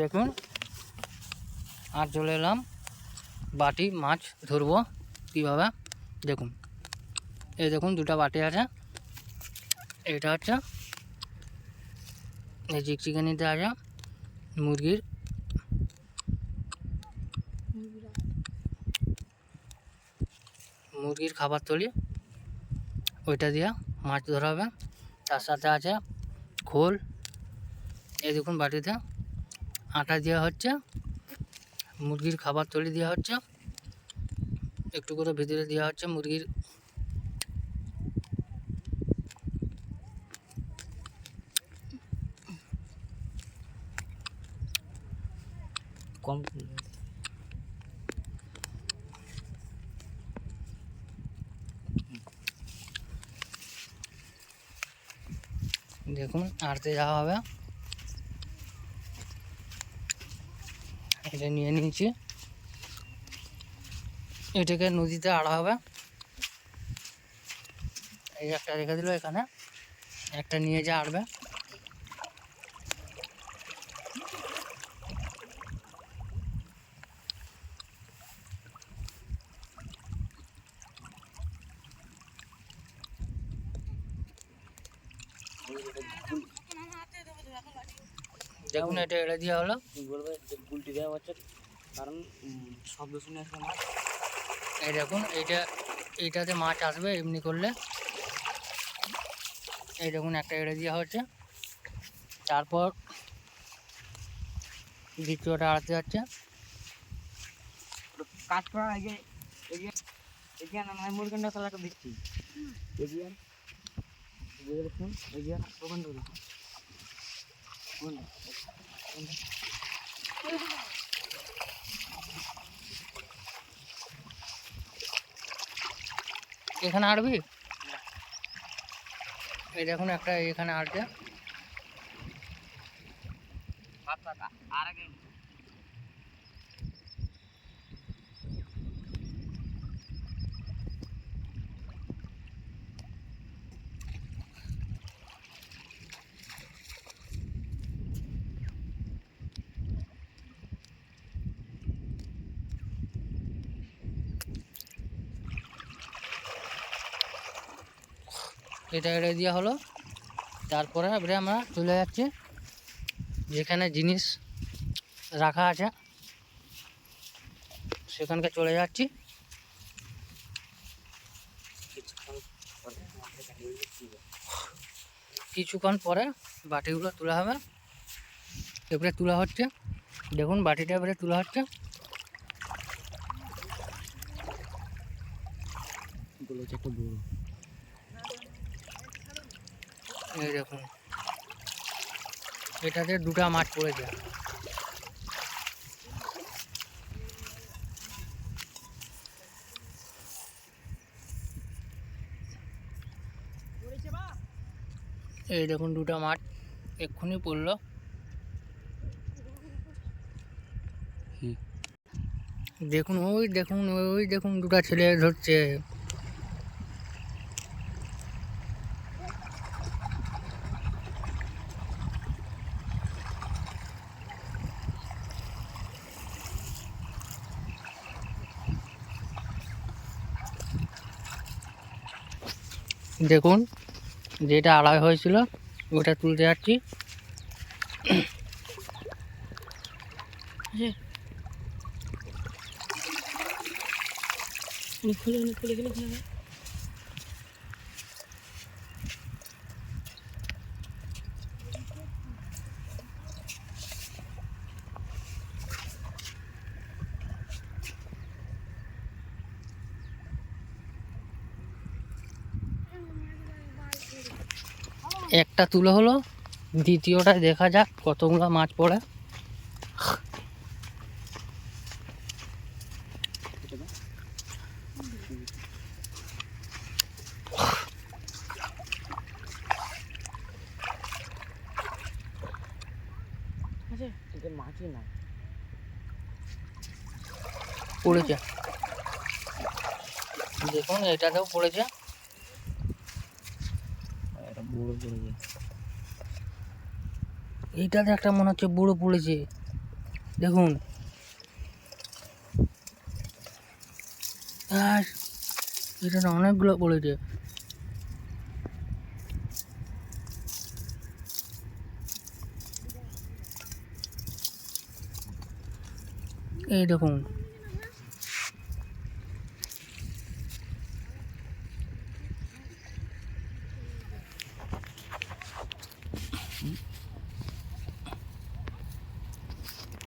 দেখুন, আর চলে এলাম, বাটি, মাছ ধরবো কীভাবে? দেখুন, এই দেখুন দুটো বাটি আছে, এটা হচ্ছে এই চিকচিকানিতে আছে মুরগির। মুরগির খাবার তলি ওইটা দিয়ে মাছ ধরা হবে, তার সাথে আছে খোল, এই দেখুন বাটিতে আটা দেওয়া হচ্ছে, মুরগির খাবার তলি দেওয়া হচ্ছে, একটু করে ভিতরে দেওয়া হচ্ছে মুরগির। কম দেখুন আড়তে যাওয়া হবে। এটা নিয়ে নিয়েছি। এটাকে নদীতে আড়া হবে। এই একটা রেখে দিল এখানে। একটা নিয়ে যা আড়বে। দেখুন এটা এড়ে দেওয়া হলো। বলবে? যে গুলটি দেওয়া হচ্ছে কারণ শব্দ শুনে আসবে মাছ এই দেখুন এইটা এইটাতে মাছ আসবে এমনি করলে। এই দেখুন একটা এড়ে দেওয়া হচ্ছে। তারপর দ্বিতীয়টা আড়তে যাচ্ছে। কাজ করা আগে এগিয়ে এগিয়ে না দিচ্ছি। এগিয়ে বুঝে দেখুন এগিয়ে ওখান? এখানে আড়বি এই দেখুন একটা এখানে আড়ছে হাত পাতা আর আগে এটা এড়ে দেওয়া হলো। তারপরে এবারে আমরা চলে যাচ্ছি, যেখানে জিনিস রাখা আছে। সেখানকে চলে যাচ্ছি। কিছুক্ষণ পরে বাটিগুলো তোলা হবে। এবারে তোলা হচ্ছে। দেখুন, বাটিটা এবারে তোলা হচ্ছে। বলেছে একটা বড়। এই দেখুন এটাতে দুটা মাছ পড়েছে। এই দেখুন দুটা মাছ এক্ষুনি পড়ল। দেখুন, ওই দেখুন ওই দেখুন দুটা ছেলে ধরছে। দেখুন যেটা আড়াই হয়েছিল ওটা তুলতে যাচ্ছি। খুলে খুলে খুলে একটা তুলে হলো দ্বিতীয়টা দেখা যাক কতগুলো মাছ পড়ে। মাছই না পড়েছে। দেখুন এটাতেও পড়েছে। বড় পড়ে যায় এইটাতে একটা মনে হচ্ছে বুড়ো পড়েছে। দেখুন। আর এটা তো অনেকগুলো পড়েছে। এই দেখুন।